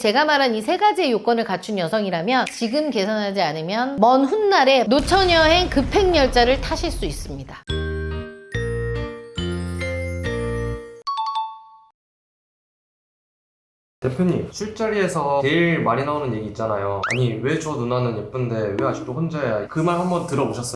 제가 말한 이 세 가지의 요건을 갖춘 여성이라면 지금 계산하지 않으면 먼 훗날에 노처녀행 급행열차를 타실 수 있습니다. 대표님 술자리에서 제일 많이 나오는 얘기 있잖아요 아니 왜 저 누나는 예쁜데 왜 아직도 혼자야 그 말 한번 들어보셨어요?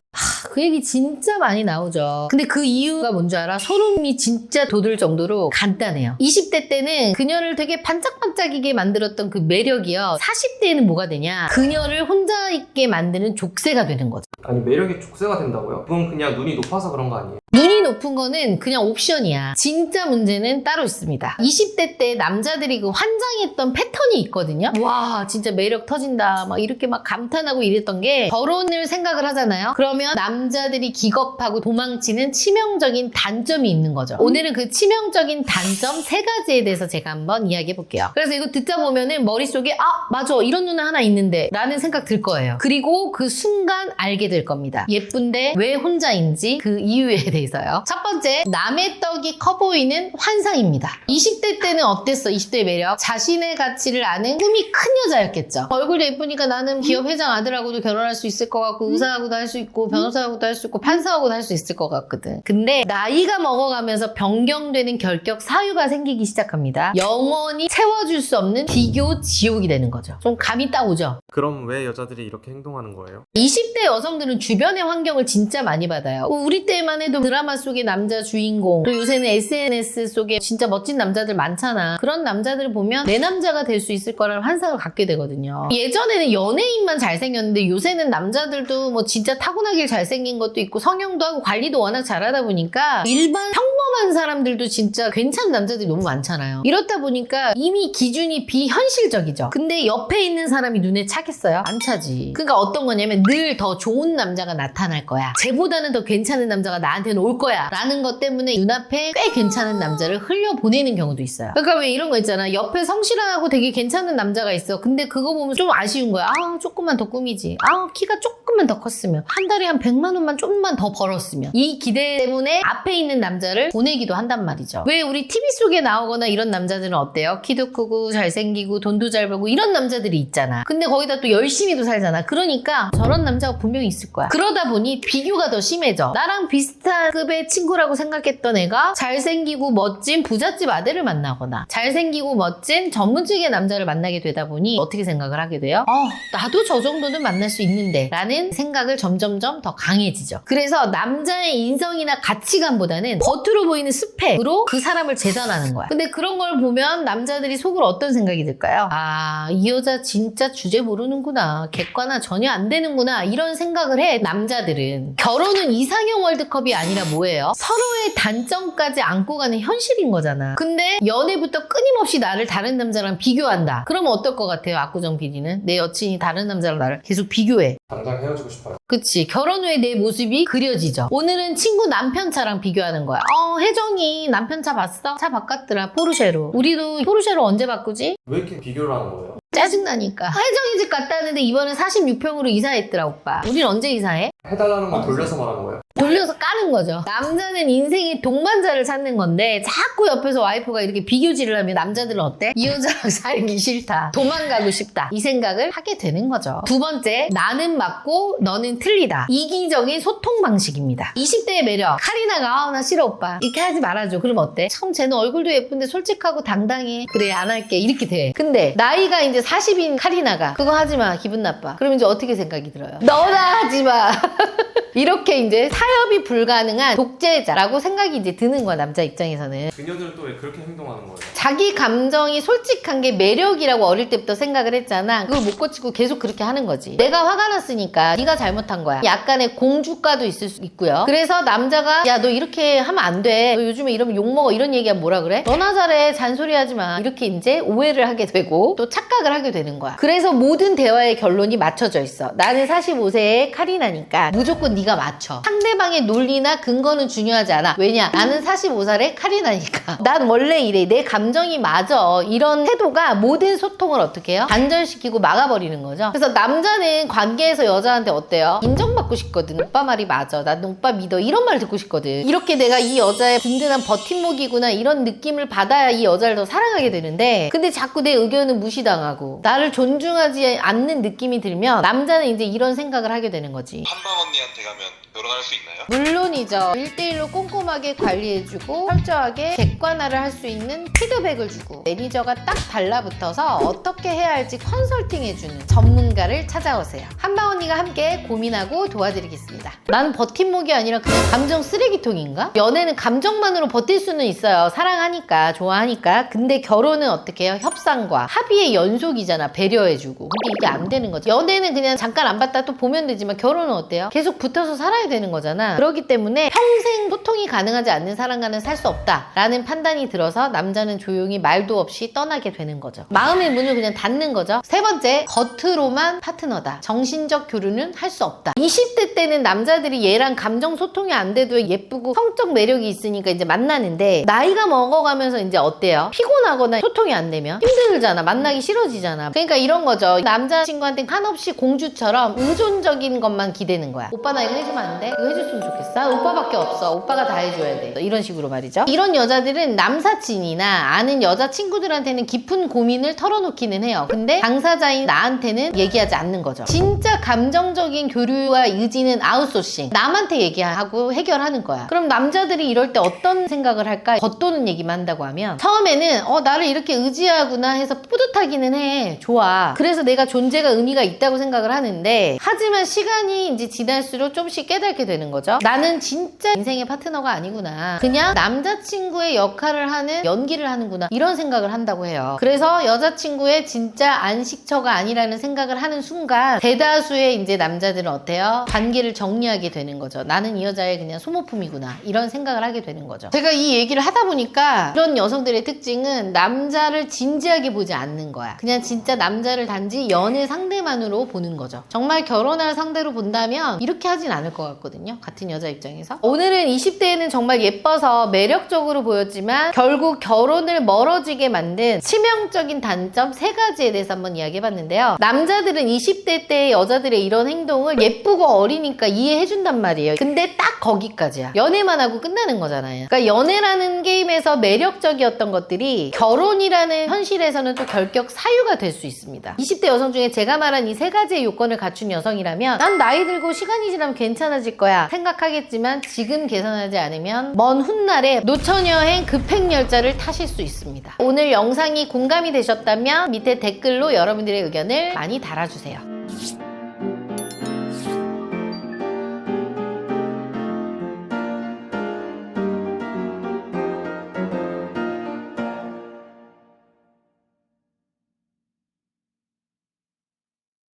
그 얘기 진짜 많이 나오죠. 근데 그 이유가 뭔지 알아? 소름이 진짜 돋을 정도로 간단해요. 20대 때는 그녀를 되게 반짝반짝이게 만들었던 그 매력이요. 40대에는 뭐가 되냐? 그녀를 혼자 있게 만드는 족쇄가 되는 거죠. 아니 매력이 족쇄가 된다고요? 그건 그냥 눈이 높아서 그런 거 아니에요? 눈이 높은 거는 그냥 옵션이야. 진짜 문제는 따로 있습니다. 20대 때 남자들이 그 환장했던 패턴이 있거든요. 와, 진짜 매력 터진다. 막 이렇게 막 감탄하고 이랬던 게 결혼을 생각을 하잖아요. 그러면 남자들이 기겁하고 도망치는 치명적인 단점이 있는 거죠. 오늘은 그 치명적인 단점 세 가지에 대해서 제가 한번 이야기해 볼게요. 그래서 이거 듣다 보면은 머릿속에 아, 맞아. 이런 누나 하나 있는데 라는 생각 들 거예요. 그리고 그 순간 알게 될 겁니다. 예쁜데 왜 혼자인지 그 이유에 대해서요. 첫 번째, 남의 떡이 커 보이는 환상입니다. 20대 때는 어땠어? 20대의 매력. 자신의 가치를 아는 꿈이 큰 여자였겠죠. 얼굴도 예쁘니까 나는 기업 회장 아들하고도 결혼할 수 있을 것 같고 의사하고도 할 수 있고 변호사하고도 할 수 있고 판사하고도 할 수 있을 것 같거든. 근데 나이가 먹어가면서 변경되는 결격 사유가 생기기 시작합니다. 영원히 채워줄 수 없는 비교 지옥이 되는 거죠. 좀 감이 딱 오죠. 그럼 왜 여자들이 이렇게 행동하는 거예요? 20대 여성들은 주변의 환경을 진짜 많이 받아요. 어, 우리 때만 해도 드라마 속의 남자 주인공, 그리고 요새는 SNS 속에 진짜 멋진 남자들 많잖아. 그런 남자들을 보면 내 남자가 될 수 있을 거라는 환상을 갖게 되거든요. 예전에는 연예인만 잘생겼는데 요새는 남자들도 뭐 진짜 타고나길 잘생긴 것도 있고 성형도 하고 관리도 워낙 잘하다 보니까 일반 평범한 사람들도 진짜 괜찮은 남자들이 너무 많잖아요. 이렇다 보니까 이미 기준이 비현실적이죠. 근데 옆에 있는 사람이 눈에 차겠어요? 안 차지. 그러니까 어떤 거냐면 늘 더 좋은 남자가 나타날 거야. 쟤보다는 더 괜찮은 남자가 나한테는 올 거야. 라는 것 때문에 눈앞에 꽤 괜찮은 남자를 흘려보내는 경우도 있어요. 그러니까 왜 이런 거 있잖아. 옆에 성실하고 되게 괜찮은 남자가 있어. 근데 그거 보면 좀 아쉬운 거야. 아, 조금만 더 꾸미지. 아, 키가 조금만 더 컸으면. 한 달에 한 100만 원만 좀만 더 벌었으면. 이 기대 때문에 앞에 있는 남자를 보내기도 한단 말이죠. 왜 우리 TV 속에 나오거나 이런 남자들은 어때요? 키도 크고 잘생기고 돈도 잘 벌고 이런 남자들이 있잖아. 근데 거기다 또 열심히도 살잖아. 그러니까 저런 남자가 분명히 있을 거야. 그러다 보니 비교가 더 심해져. 나랑 비슷한 급의 친구라고 생각했던 애가 잘생기고 멋진 부잣집 아들을 만나거나 잘생기고 멋진 전문직의 남자를 만나게 되다 보니 어떻게 생각을 하게 돼요? 어, 나도 저 정도는 만날 수 있는데 라는 생각을 점점점 더 강해지죠. 그래서 남자의 인성이나 가치관보다는 겉으로 보이는 스펙으로 그 사람을 재단하는 거야. 근데 그런 걸 보면 남자들이 속으로 어떤 생각이 들까요? 아, 이 여자 진짜 주제 모르는구나. 객관화 전혀 안 되는구나. 이런 생각을 해, 남자들은. 결혼은 이상형 월드컵이 아니라 뭐예요? 서로의 단점까지 안고 가는 현실인 거잖아. 근데 연애부터 끊임없이 나를 다른 남자랑 비교한다. 그러면 어떨 것 같아요, 압구정 PD는? 내 여친이 다른 남자랑 나를 계속 비교해. 당장 헤어지고 싶어요 그치. 결혼 후에 내 모습이 그려지죠. 오늘은 친구 남편 차랑 비교하는 거야. 어, 혜정이 남편 차 봤어? 차 바꿨더라. 포르쉐로. 우리도 포르쉐로 언제 바꾸지? 왜 이렇게 비교를 하는 거예요? 짜증나니까. 혜정이 집 갔다 왔는데 이번에 46평으로 이사했더라, 오빠. 우린 언제 이사해? 해달라는 거 돌려서 말하는 거예요 돌려서 까는 거죠. 남자는 인생의 동반자를 찾는 건데 자꾸 옆에서 와이프가 이렇게 비교질을 하면 남자들은 어때? 이 여자랑 살기 싫다. 도망가고 싶다. 이 생각을 하게 되는 거죠. 두 번째, 나는 맞고 너는 틀리다. 이기적인 소통 방식입니다. 20대의 매력. 카리나가 아, 나 싫어 오빠. 이렇게 하지 말아줘. 그럼 어때? 참 쟤는 얼굴도 예쁜데 솔직하고 당당해. 그래 안 할게. 이렇게 돼. 근데 나이가 이제 40인 카리나가 그거 하지 마. 기분 나빠. 그럼 이제 어떻게 생각이 들어요? 너나 하지 마. 이렇게 이제 타협이 불가능한 독재자라고 생각이 이제 드는 거야 남자 입장에서는. 그녀들은 또 왜 그렇게 행동하는 거예요? 자기 감정이 솔직한 게 매력이라고 어릴 때부터 생각을 했잖아. 그걸 못 고치고 계속 그렇게 하는 거지. 내가 화가 났으니까 네가 잘못한 거야. 약간의 공주가도 있을 수 있고요. 그래서 남자가 야 너 이렇게 하면 안돼. 너 요즘에 이러면 욕먹어. 이런 얘기하면 뭐라 그래? 너나 잘해. 잔소리하지 마. 이렇게 이제 오해를 하게 되고 또 착각을 하게 되는 거야. 그래서 모든 대화의 결론이 맞춰져 있어. 나는 45세의 카리나니까 무조건 네가 맞춰. 상대방의 논리나 근거는 중요하지 않아. 왜냐? 나는 45살에 칼이 나니까. 난 원래 이래. 내 감정이 맞아. 이런 태도가 모든 소통을 어떻게 해요? 단절시키고 막아버리는 거죠. 그래서 남자는 관계에서 여자한테 어때요? 인정받고 싶거든. 오빠 말이 맞아. 난 오빠 믿어. 이런 말 듣고 싶거든. 이렇게 내가 이 여자의 든든한 버팀목이구나 이런 느낌을 받아야 이 여자를 더 사랑하게 되는데 근데 자꾸 내 의견은 무시당하고 나를 존중하지 않는 느낌이 들면 남자는 이제 이런 생각을 하게 되는 거지. 한방 언니한테 가면 결혼할 수 있나요? 물론이죠. 1대1로 꼼꼼하게 관리해주고 철저하게 객관화를 할 수 있는 피드백을 주고 매니저가 딱 달라붙어서 어떻게 해야 할지 컨설팅해주는 전문가를 찾아오세요. 한방 언니가 함께 고민하고 도와드리겠습니다. 나는 버팀목이 아니라 그냥 감정 쓰레기통인가? 연애는 감정만으로 버틸 수는 있어요. 사랑하니까, 좋아하니까. 근데 결혼은 어떻게 해요? 협상과 합의의 연속이잖아. 배려해주고. 근데 이게 안 되는 거지. 연애는 그냥 잠깐 안 봤다 또 보면 되지만 결혼은 어때요? 계속 붙어서 살아야 되는 거잖아. 그렇기 때문에 평생 소통이 가능하지 않는 사람과는 살 수 없다라는 판단이 들어서 남자는 조용히 말도 없이 떠나게 되는 거죠. 마음의 문을 그냥 닫는 거죠. 세 번째, 겉으로만 파트너다. 정신적 교류는 할 수 없다. 20대 때는 남자들이 얘랑 감정 소통이 안 돼도 예쁘고 성적 매력이 있으니까 이제 만나는데 나이가 먹어가면서 이제 어때요? 피곤하거나 소통이 안 되면 힘들잖아. 만나기 싫어지잖아. 그러니까 이런 거죠. 남자친구한테 한없이 공주처럼 의존적인 것만 기대는 거야. 오빠 나 이거 해주면 안 돼? 이거 해줬으면 좋겠어. 나 오빠밖에 없어. 오빠가 다 해줘야 돼. 이런 식으로 말이죠. 이런 여자들은 남사친이나 아는 여자친구들한테는 깊은 고민을 털어놓기는 해요. 근데 당사자인 나한테는 얘기하지 않는 거죠. 진짜 감 정적인 교류와 의지는 아웃소싱. 남한테 얘기하고 해결하는 거야. 그럼 남자들이 이럴 때 어떤 생각을 할까? 겉도는 얘기만 한다고 하면 처음에는 어 나를 이렇게 의지하구나 해서 뿌듯하기는 해. 좋아. 그래서 내가 존재가 의미가 있다고 생각을 하는데 하지만 시간이 이제 지날수록 좀씩 깨닫게 되는 거죠. 나는 진짜 인생의 파트너가 아니구나. 그냥 남자친구의 역할을 하는 연기를 하는구나. 이런 생각을 한다고 해요. 그래서 여자친구의 진짜 안식처가 아니라는 생각을 하는 순간 대다수의 이제 남자들은 어때요? 관계를 정리하게 되는 거죠. 나는 이 여자의 그냥 소모품이구나. 이런 생각을 하게 되는 거죠. 제가 이 얘기를 하다 보니까 이런 여성들의 특징은 남자를 진지하게 보지 않는 거야. 그냥 진짜 남자를 단지 연애 상대만으로 보는 거죠. 정말 결혼할 상대로 본다면 이렇게 하진 않을 것 같거든요. 같은 여자 입장에서. 오늘은 20대에는 정말 예뻐서 매력적으로 보였지만 결국 결혼을 멀어지게 만든 치명적인 단점 세 가지에 대해서 한번 이야기해 봤는데요. 남자들은 20대 때 여자들 의 이런 행동을 예쁘고 어리니까 이해해준단 말이에요. 근데 딱 거기까지야. 연애만 하고 끝나는 거잖아요. 그러니까 연애라는 게임에서 매력적이었던 것들이 결혼이라는 현실에서는 또 결격 사유가 될 수 있습니다. 20대 여성 중에 제가 말한 이 세 가지의 요건을 갖춘 여성이라면 난 나이 들고 시간이 지나면 괜찮아질 거야 생각하겠지만 지금 계산하지 않으면 먼 훗날에 노처녀행 급행열차를 타실 수 있습니다. 오늘 영상이 공감이 되셨다면 밑에 댓글로 여러분들의 의견을 많이 달아주세요.